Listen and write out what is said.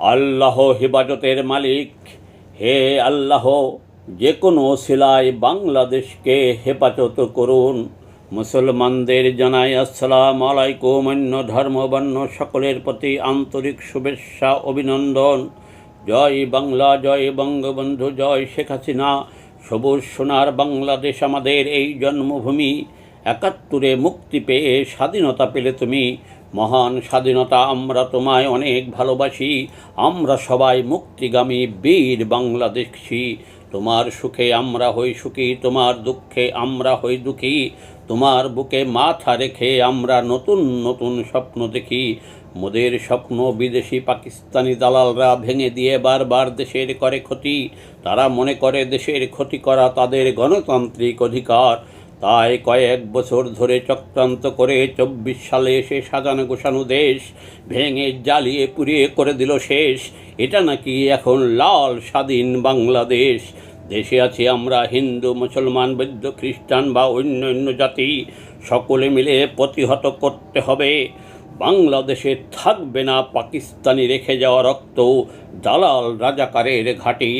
আল্লাহ হেফাজতের মালিক। হে আল্লাহ যে কোনো শিলায় বাংলাদেশকে হেফাজত করুন। মুসলমানদের জানাই আসসালাম আলাইকুম, অন্য ধর্মবর্ণ সকলের প্রতি আন্তরিক শুভেচ্ছা, অভিনন্দন। জয় বাংলা, জয় বঙ্গবন্ধু, জয় শেখ হাসিনা। সবুজ সোনার বাংলাদেশ আমাদের এই জন্মভূমি। একাত্তরে মুক্তি পেয়ে স্বাধীনতা পেলে তুমি। মহান স্বাধীনতা আমরা তোমায় অনেক ভালোবাসি, আমরা সবাই মুক্তিগামী বীর বাংলাদেশি। তোমার সুখে আমরা হই সুখী, তোমার দুঃখে আমরা হই দুঃখী। তোমার বুকে মাথা রেখে আমরা নতুন নতুন স্বপ্ন দেখি। মোদের স্বপ্ন বিদেশি পাকিস্তানি দালালরা ভেঙে দিয়ে বারবার দেশের করে ক্ষতি। তারা মনে করে দেশের ক্ষতি করা তাদের গণতান্ত্রিক অধিকার। তাই কয়েক বছর ধরে চক্রান্ত করে চব্বিশ সালে এসে সাজানো গোছানো দেশ ভেঙে জ্বালিয়ে পুড়িয়ে করে দিল শেষ। এটা নাকি এখন লাল স্বাধীন বাংলাদেশ। দেশে আছি আমরা হিন্দু, মুসলমান, বৌদ্ধ, খ্রিস্টান বা অন্য অন্য জাতি। সকলে মিলে প্রতিহত করতে হবে। বাংলাদেশে থাকবে না পাকিস্তানি রেখে যাওয়া রক্ত, দালাল রাজাকারের ঘাঁটি।